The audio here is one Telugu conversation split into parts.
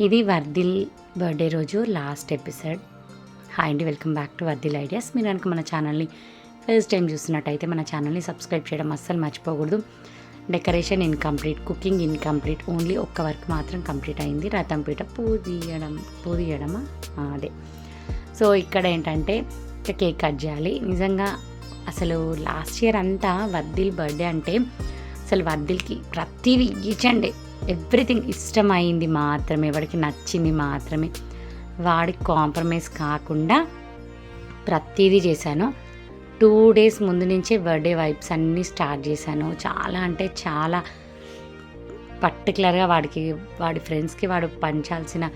ఇది వర్దిల్ బర్త్డే రోజు లాస్ట్ ఎపిసోడ్. హాయ్ అండి welcome back to Vardhil ideas. మీరు కనుక మన ఛానల్ని ఫస్ట్ టైం చూస్తున్నట్టయితే మన ఛానల్ని సబ్స్క్రైబ్ చేయడం అస్సలు మర్చిపోకూడదు. Decoration incomplete cooking incomplete only ఒక్క వర్క్ మాత్రం కంప్లీట్ అయింది. రథం పీట పూజీయడం పూజీయడమా అదే. సో ఇక్కడ ఏంటంటే ఇక కేక్ కట్ చేయాలి. నిజంగా అసలు లాస్ట్ ఇయర్ అంతా వర్దిల్ బర్త్డే అంటే అసలు వర్దిల్కి ప్రతిదీ ఈచ్ అండ్ ఎవ్రీథింగ్ ఇష్టమైంది మాత్రమే వాడికి నచ్చింది మాత్రమే. వాడికి కాంప్రమైజ్ కాకుండా ప్రతిదీ చేశాను. టూ డేస్ ముందు నుంచే బర్త్డే వైబ్స్ అన్నీ స్టార్ట్ చేశాను. చాలా అంటే చాలా పర్టికులర్గా వాడికి వాడి ఫ్రెండ్స్కి వాడు పంచాల్సిన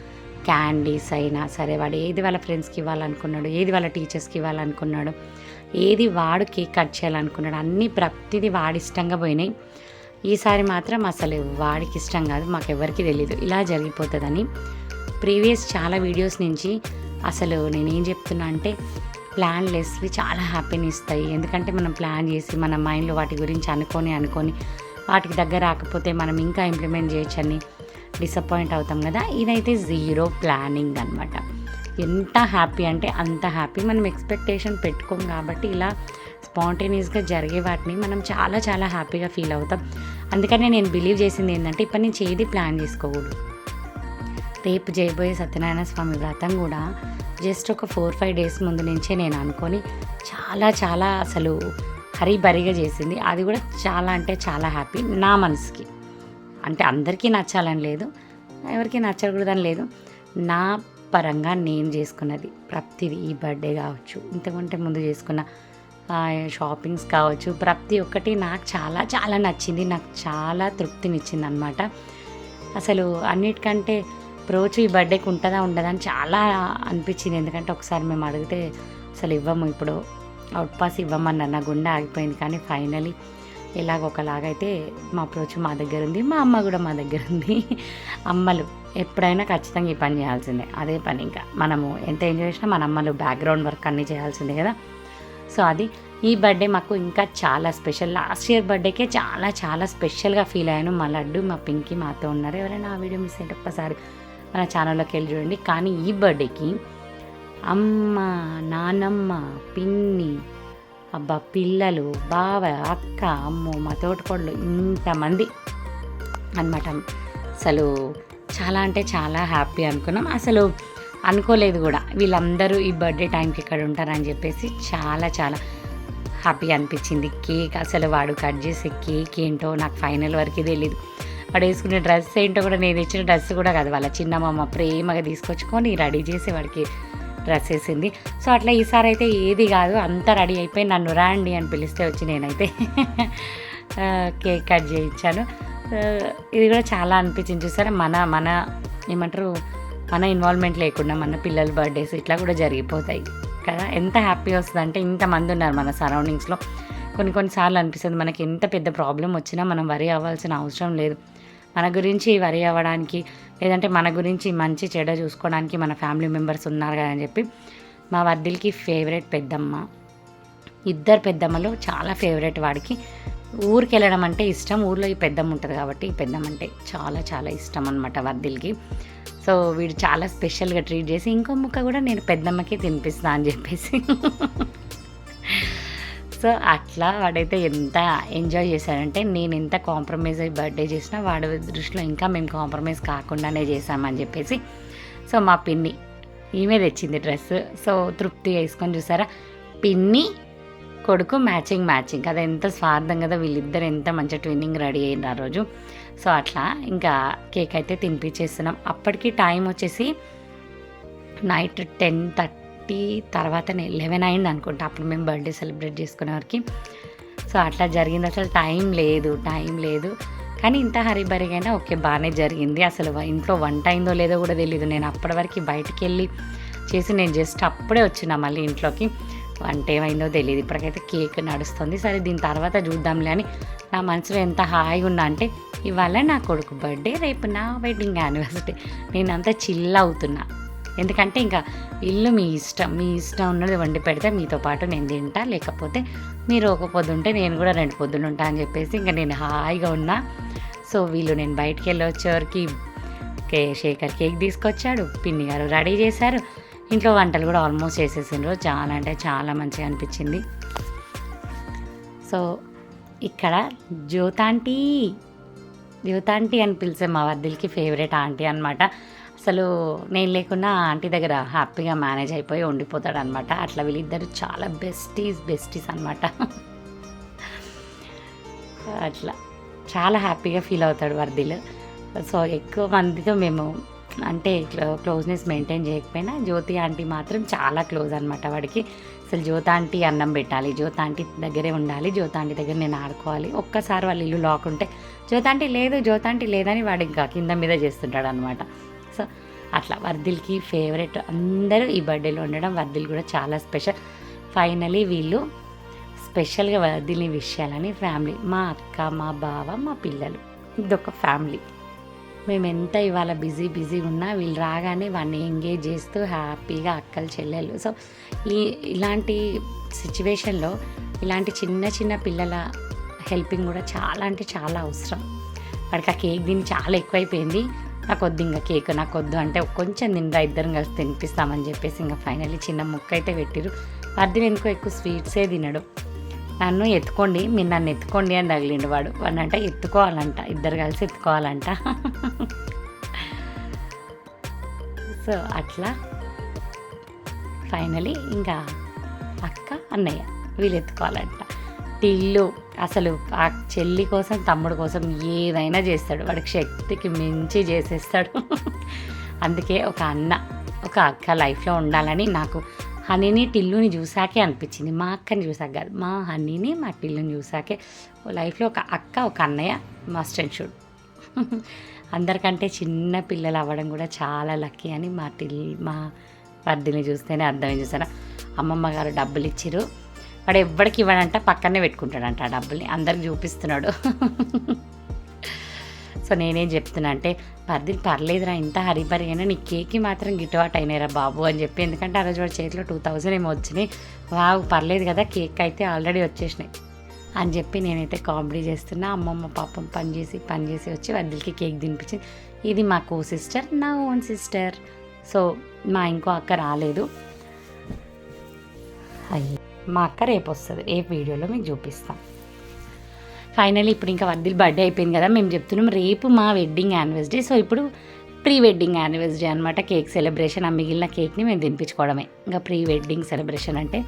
క్యాండీస్ అయినా సరే వాడు ఏది వాళ్ళ ఫ్రెండ్స్కి ఇవ్వాలనుకున్నాడు ఏది వాళ్ళ టీచర్స్కి ఇవ్వాలనుకున్నాడు ఏది వాడు కేక్ కట్ చేయాలనుకున్నాడు అన్నీ ప్రతిదీ వాడి ఇష్టంగా పోయినాయి. ఈసారి మాత్రం అసలు వాడికి ఇష్టం కాదు మాకు ఎవరికి తెలియదు ఇలా జరిగిపోతుందని ప్రీవియస్ చాలా వీడియోస్ నుంచి అసలు నేనేం చెప్తున్నా అంటే ప్లాన్ లెస్వి చాలా హ్యాపీని ఇస్తాయి. ఎందుకంటే మనం ప్లాన్ చేసి మన మైండ్లో వాటి గురించి అనుకొని అనుకొని వాటికి దగ్గర రాకపోతే మనం ఇంకా ఇంప్లిమెంట్ చేయొచ్చని డిసప్పాయింట్ అవుతాం కదా. ఇదైతే జీరో ప్లానింగ్ అనమాట ఎంత హ్యాపీ అంటే అంత హ్యాపీ. మనం ఎక్స్పెక్టేషన్ పెట్టుకోం కాబట్టి ఇలా స్పాంటేనియస్గా జరిగే వాటిని మనం చాలా చాలా హ్యాపీగా ఫీల్ అవుతాం. అందుకనే నేను బిలీవ్ చేసింది ఏంటంటే ఇప్పటి నుంచి ఏది ప్లాన్ చేసుకోకూడదు. రేపు చేయబోయే సత్యనారాయణ స్వామి వ్రతం కూడా జస్ట్ ఒక ఫోర్ ఫైవ్ డేస్ ముందు నుంచే నేను అనుకొని చాలా చాలా అసలు హరిబరిగా చేసింది. అది కూడా చాలా అంటే చాలా హ్యాపీ నా మనసుకి. అంటే అందరికీ నచ్చాలని లేదు ఎవరికి నచ్చకూడదని లేదు. నా పరంగా నేను చేసుకున్నది ప్రతిదీ ఈ బర్త్డే కావచ్చు ఇంతకంటే ముందు చేసుకున్న షాపింగ్స్ కావచ్చు. ప్రతి ఒక్కటి నాకు చాలా చాలా నచ్చింది. నాకు చాలా తృప్తినిచ్చింది అనమాట అసలు అన్నిటికంటే ప్రోచ్ ఈ బర్త్డేకి ఉంటుందా ఉండదా అని చాలా అనిపించింది. ఎందుకంటే ఒకసారి మేము అడిగితే అసలు ఇవ్వము ఇప్పుడు అవుట్ పాస్ ఇవ్వమన్నారు. నా గుండె ఆగిపోయింది. కానీ ఫైనలీ ఎలాగొకలాగైతే మా అప్రోచ్ మా దగ్గర ఉంది. మా అమ్మ కూడా మా దగ్గర ఉంది. అమ్మలు ఎప్పుడైనా ఖచ్చితంగా ఈ పని చేయాల్సిందే. అదే పని ఇంకా. మనము ఎంత ఎంజాయ్ చేసినా మన అమ్మలు బ్యాక్గ్రౌండ్ వర్క్ అన్నీ చేయాల్సిందే కదా. సో అది ఈ బర్త్డే మాకు ఇంకా చాలా స్పెషల్. లాస్ట్ ఇయర్ బర్త్డేకే చాలా చాలా స్పెషల్గా ఫీల్ అయ్యాను. మా లడ్డు మా పింకీ మాతో ఉన్నారు. ఎవరైనా ఆ వీడియో మిస్ అయితే ఒక్కసారి మన ఛానల్లోకి వెళ్ళి చూడండి. కానీ ఈ బర్త్డేకి అమ్మ నానమ్మ పిన్ని అబ్బా పిల్లలు బావ అక్క అమ్మ మా తోటకోడలు ఇంతమంది అనమాట అసలు చాలా అంటే చాలా హ్యాపీ అనుకున్నాం. అసలు అనుకోలేదు కూడా. వీళ్ళందరూ ఈ బర్త్డే టైంకి ఇక్కడ ఉంటారని చెప్పేసి చాలా చాలా హ్యాపీ అనిపించింది. కేక్ అసలు వాడు కట్ చేసే కేక్ ఏంటో నాకు ఫైనల్ వరకు తెలియదు వాడు వేసుకునే డ్రెస్ ఏంటో కూడా నేను ఇచ్చిన డ్రెస్ కూడా కాదు. వాళ్ళ చిన్నమ్మ ప్రేమగా తీసుకొచ్చుకొని రెడీ చేసి వాడికి డ్రెస్ వేసింది. సో అట్లా ఈసారి అయితే ఏది కాదు. అంతా రెడీ అయిపోయి నన్ను రాండి అని పిలిస్తే వచ్చి నేనైతే కేక్ కట్ చేయించాను. ఇది కూడా చాలా అనిపించింది. చూసారా? మన మన ఏమంటారు? మన ఇన్వాల్వ్మెంట్ లేకుండా మన పిల్లల బర్త్డేస్ ఇట్లా కూడా జరిగిపోతాయి. కదా? ఎంత హ్యాపీ వస్తుంది అంటే ఇంతమంది ఉన్నారు మన సరౌండింగ్స్లో కొన్ని కొన్నిసార్లు అనిపిస్తుంది మనకి ఎంత పెద్ద ప్రాబ్లం వచ్చినా మనం వరి అవ్వాల్సిన అవసరం లేదు. మన గురించి వరి అవ్వడానికి లేదంటే మన గురించి మంచి చెడ చూసుకోవడానికి మన ఫ్యామిలీ మెంబర్స్ ఉన్నారు కదా అని చెప్పి మా వర్దిల్కి ఫేవరెట్ పెద్దమ్మ. ఇద్దరు పెద్దమ్మలు చాలా ఫేవరెట్ వాడికి. ఊరికి వెళ్ళడం అంటే ఇష్టం. ఊర్లో ఈ పెద్దమ్మ ఉంటుంది కాబట్టి ఈ పెద్దమ్మ అంటే చాలా చాలా ఇష్టం అనమాట వర్దిల్కి. సో వీడు చాలా స్పెషల్గా ట్రీట్ చేసి ఇంకో ముక్క కూడా నేను పెద్దమ్మకి తినిపిస్తా అని చెప్పేసి. సో అట్లా వాడైతే ఎంత ఎంజాయ్ చేశాడంటే నేను ఎంత కాంప్రమైజ్ అయ్యి బర్త్డే చేసినా వాడి దృష్టిలో ఇంకా మేము కాంప్రమైజ్ కాకుండానే చేసామని చెప్పేసి. సో మా పిన్ని ఈమె తెచ్చింది డ్రెస్ సో తృప్తిగా వేసుకొని చూసారా? పిన్ని కొడుకు మ్యాచింగ్ మ్యాచింగ్. అది ఎంత స్వార్థం కదా వీళ్ళిద్దరు ఎంత మంచి ట్విన్నింగ్ రెడీ అయినారు ఆ రోజు. సో అట్లా ఇంకా కేక్ అయితే తినిపించేస్తున్నాం అప్పటికి టైం వచ్చేసి నైట్ టెన్ థర్టీ తర్వాతనే లెవెన్ అయింది అనుకుంటా. అప్పుడు మేము బర్త్డే సెలబ్రేట్ చేసుకునే వరకు. సో అట్లా జరిగింది. అసలు టైం లేదు టైం లేదు. కానీ ఇంత హరిబరిగైనా ఓకే బాగానే జరిగింది. అసలు వ- ఇంట్లో వంట అయిందో లేదో కూడా తెలియదు నేను అప్పటి వరకు బయటికి వెళ్ళి చేసి నేను జస్ట్ అప్పుడే వచ్చిన మళ్ళీ ఇంట్లోకి. వంట ఏమైందో తెలియదు ఇప్పటికైతే కేక్ నడుస్తుంది. సరే దీని తర్వాత చూద్దాంలే అని నా మనసులో ఎంత హాయిగా ఉన్నా అంటే ఇవాళ నా కొడుకు బర్త్డే రేపు నా వెడ్డింగ్ యానివర్సరీ నేను అంతా చిల్ అవుతున్నా. ఎందుకంటే ఇంకా ఇల్లు మీ ఇష్టం మీ ఇష్టం ఉన్నది వండి పెడితే మీతో పాటు నేను తింటా. లేకపోతే మీరు ఒక పొద్దు ఉంటే నేను కూడా రెండు పొద్దులు ఉంటా అని చెప్పేసి ఇంకా నేను హాయిగా ఉన్నా. సో వీళ్ళు నేను బయటికి వెళ్ళి వచ్చేవరకు కే శేఖర్ కేక్ తీసుకొచ్చాడు. పిన్ని గారు రెడీ చేశారు. ఇంట్లో వంటలు కూడా ఆల్మోస్ట్ చేసేసిండ్రు. చాలా అంటే చాలా మంచిగా అనిపించింది. సో ఇక్కడ జ్యోతాంటీ. జ్యోతాంటీ అని పిలిచే మా వర్దిల్కి ఫేవరెట్ ఆంటీ అనమాట అసలు నేను లేకున్నా ఆంటీ దగ్గర హ్యాపీగా మేనేజ్ అయిపోయి ఉండిపోతాడు అనమాట అట్లా వీళ్ళిద్దరు చాలా బెస్టీస్ బెస్టీస్ అనమాట అట్లా. చాలా హ్యాపీగా ఫీల్ అవుతాడు వర్దిలు. సో ఎక్కువ మందితో మేము అంటే క్లోజ్నెస్ మెయింటైన్ చేయకపోయినా జ్యోతి ఆంటీ మాత్రం చాలా క్లోజ్ అనమాట వాడికి. అసలు జ్యోతి ఆంటీ అన్నం పెట్టాలి జ్యోతి ఆంటీ దగ్గరే ఉండాలి జ్యోతి ఆంటీ దగ్గర నేను ఆడుకోవాలి. ఒక్కసారి వాళ్ళు ఇల్లు లాక్ ఉంటే జ్యోతి ఆంటీ లేదు జ్యోతి ఆంటీ లేదని వాడు ఇంకా కింద మీద చేస్తుంటాడు అనమాట సో అట్లా వర్దిల్కి ఫేవరెట్ అందరూ ఈ బర్త్డేలో ఉండడం వర్దిల్ కూడా చాలా స్పెషల్ ఫైనలీ వీళ్ళు స్పెషల్గా వర్దిల్ని విష్ చేయాలని ఫ్యామిలీ మా అక్క మా బావ మా పిల్లలు. ఇదొక ఫ్యామిలీ మేము ఎంత ఇవాళ బిజీ బిజీ ఉన్నా వీళ్ళు రాగానే వాడిని ఎంగేజ్ చేస్తూ హ్యాపీగా అక్కలు చెల్లెలు సో ఈ ఇలాంటి సిచ్యువేషన్లో ఇలాంటి చిన్న చిన్న పిల్లల హెల్పింగ్ కూడా చాలా అంటే చాలా అవసరం. వాడికి ఆ కేక్ దీన్ని చాలా ఎక్కువైపోయింది. నాకు వద్దు ఇంకా కేక్ నాకు వద్దు అంటే కొంచెం తిందా ఇద్దరం కలిసి తినిపిస్తామని చెప్పేసి ఇంకా ఫైనల్లీ చిన్న ముక్క అయితే పెట్టిరు వర్దిని ఎందుకో ఎక్కువ స్వీట్సే తినడు. నన్ను ఎత్తుకోండి మీరు నన్ను ఎత్తుకోండి అని తగిలిండు వాడు. వాడిని అంటే ఎత్తుకోవాలంట ఇద్దరు కలిసి ఎత్తుకోవాలంట. సో అట్లా. ఫైనలీ ఇంకా అక్క అన్నయ్య వీళ్ళు ఎత్తుకోవాలంట. టిల్లు అసలు ఆ చెల్లి కోసం తమ్ముడు కోసం ఏదైనా చేస్తాడు. వాడికి శక్తికి మించి చేసేస్తాడు. అందుకే ఒక అన్న ఒక అక్క లైఫ్లో ఉండాలని నాకు హనీని టిల్లుని చూసాకే అనిపించింది. మా అక్కని చూసాక కాదు మా హనీని మా టిల్లుని చూసాకే లైఫ్లో ఒక అక్క ఒక అన్నయ్య మస్ట్ అండ్ షుడ్ అందరికంటే చిన్న పిల్లలు అవ్వడం కూడా చాలా లక్కీ అని మా టిల్ మా వర్దిని చూస్తేనే అర్థం చేశాను అమ్మమ్మ గారు డబ్బులు ఇచ్చారు వాడు ఎవ్వడికి ఇవ్వడంట పక్కనే పెట్టుకుంటాడంట ఆ డబ్బుల్ని. అందరికి చూపిస్తున్నాడు. సో నేనేం చెప్తున్నా అంటే పర్ది పర్లేదురా ఇంత హరిబరి అయినా నీ కేక్కి మాత్రం గిట్టుబాటు అయినాయిరా బాబు అని చెప్పి. ఎందుకంటే ఆ రోజు వాడి చేతిలో టూ థౌజండ్ ఏమో వచ్చినాయి. వావ్ పర్లేదు కదా కేక్ అయితే ఆల్రెడీ వచ్చేసినాయి అని చెప్పి నేనైతే కామెడీ చేస్తున్నా. అమ్మమ్మ పాపం పని చేసి పని చేసి వచ్చి వద్దలకి కేక్ తినిపించింది. ఇది మా కో సిస్టర్ నా ఓన్ సిస్టర్. సో మా ఇంకో అక్క రాలేదు. అయ్యి మా అక్క రేపు వస్తుంది. రేపు వీడియోలో మీకు చూపిస్తాం. ఫైనల్ ఇప్పుడు ఇంకా వర్దిల్ బర్త్డే అయిపోయింది కదా మేము చెప్తున్నాం రేపు మా వెడ్డింగ్ యానివర్సరీ సో ఇప్పుడు ప్రీ వెడ్డింగ్ యానివర్సరీ అనమాట కేక్ సెలబ్రేషన్ ఆ మిగిలిన కేక్ని మేము తినిపించుకోవడమే. ఇంకా ప్రీ వెడ్డింగ్ సెలబ్రేషన్ అంటే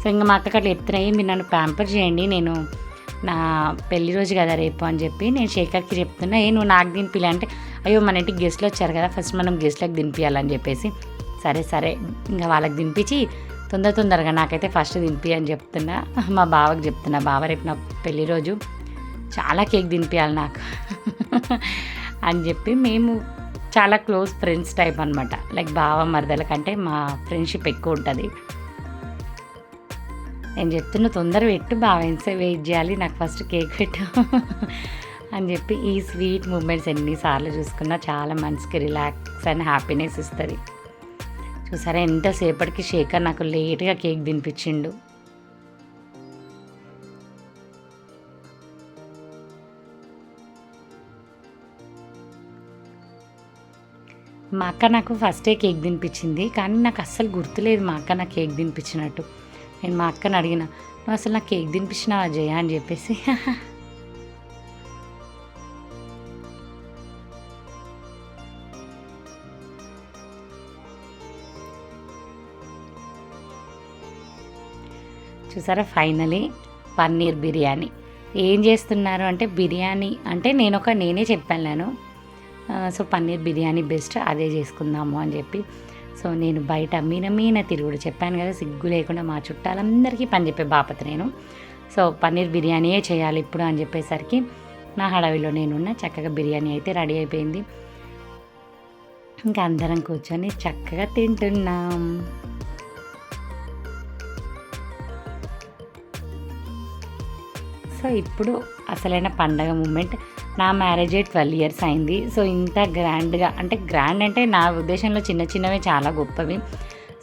సో ఇంకా మా అక్కకి అట్లా చెప్తున్నాయి మీరు నన్ను ప్యాంపర్ చేయండి నేను నా పెళ్ళి రోజు కదా రేపు అని చెప్పి నేను శేఖర్కి చెప్తున్నా ఏ నువ్వు నాకు దింపిలే అంటే అయ్యో మన ఇంటికి గెస్ట్లు వచ్చారు కదా ఫస్ట్ మనం గెస్ట్లకు దింపియాలని చెప్పేసి సరే సరే ఇంకా వాళ్ళకి దింపించి తొందర తొందరగా నాకైతే ఫస్ట్ దింపి అని చెప్తున్నా. మా బావకి చెప్తున్నా బావ రేపు నా పెళ్ళి రోజు చాలా కేక్ తినిపించాలి నాకు అని చెప్పి మేము చాలా క్లోజ్ ఫ్రెండ్స్ టైప్ అనమాట లైక్ బావ మరదల కంటే మా ఫ్రెండ్షిప్ ఎక్కువ ఉంటుంది. నేను చెప్తున్న తొందర పెట్టు బాగా ఎంసే వెయిట్ చేయాలి? నాకు ఫస్ట్ కేక్ పెట్టు అని చెప్పి ఈ స్వీట్ మూమెంట్స్ ఎన్నిసార్లు చూసుకున్నా చాలా మనసుకి రిలాక్స్ అండ్ హ్యాపీనెస్ ఇస్తుంది. చూసారా? ఎంతసేపటికి శేఖర్ నాకు లేట్గా కేక్ తినిపించిండు. మా అక్క నాకు ఫస్టే కేక్ తినిపించింది కానీ నాకు అస్సలు గుర్తులేదు మా అక్క నాకు కేక్ తినిపించినట్టు. నేను మా అక్కని అడిగిన నువ్వు అసలు నాకు కేక్ తినిపించినావా జయ? అని చెప్పేసి. చూసారా ఫైనలీ పన్నీర్ బిర్యానీ. ఏం చేస్తున్నారు అంటే బిర్యానీ అంటే నేను ఒక నేనే చెప్పాను నేను. సో పన్నీర్ బిర్యానీ బెస్ట్ అదే చేసుకుందాము అని చెప్పి. సో నేను బయట మీన మీన తిరుగుడు చెప్పాను కదా సిగ్గు లేకుండా మా చుట్టాలందరికీ పని చెప్పే బాపత నేను. సో పన్నీర్ బిర్యానీయే చేయాలి ఇప్పుడు అని చెప్పేసరికి నా హడావిలో నేనున్న చక్కగా బిర్యానీ అయితే రెడీ అయిపోయింది. ఇంకా అందరం కూర్చొని చక్కగా తింటున్నాం. సో ఇప్పుడు అసలైన పండగ మూమెంట్ నా మ్యారేజ్ ట్వెల్వ్ ఇయర్స్ అయింది. సో ఇంత గ్రాండ్గా అంటే గ్రాండ్ అంటే నా ఉద్దేశంలో చిన్న చిన్నవి చాలా గొప్పవి.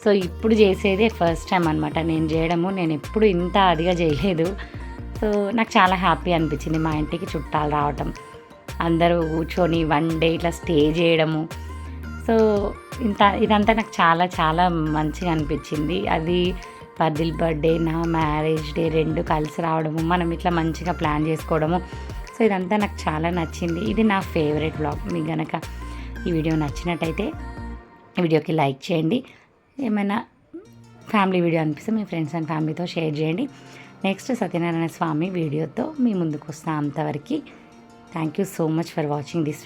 సో ఇప్పుడు చేసేదే ఫస్ట్ టైం అనమాట నేను చేయడము నేను ఎప్పుడు ఇంత అదిగా చేయలేదు. సో నాకు చాలా హ్యాపీ అనిపించింది మా ఇంటికి చుట్టాలు రావటం. అందరూ కూర్చొని వన్ డే ఇట్లా స్టే చేయడము. సో ఇంత ఇదంతా నాకు చాలా చాలా మంచిగా అనిపించింది. అది పర్దిల్ బర్త్డే నా మ్యారేజ్ డే రెండు కలిసి రావడము మనం ఇట్లా మంచిగా ప్లాన్ చేసుకోవడము. సో ఇదంతా నాకు చాలా నచ్చింది. ఇది నా ఫేవరెట్ బ్లాగ్. మీకు గనక ఈ వీడియో నచ్చినట్టయితే ఈ వీడియోకి లైక్ చేయండి. ఏమైనా ఫ్యామిలీ వీడియో అనిపిస్తే మీ ఫ్రెండ్స్ అండ్ ఫ్యామిలీతో షేర్ చేయండి. నెక్స్ట్ సత్యనారాయణ స్వామి వీడియోతో మీ ముందుకు వస్తాను అంతవరకు. Thank you so much for watching this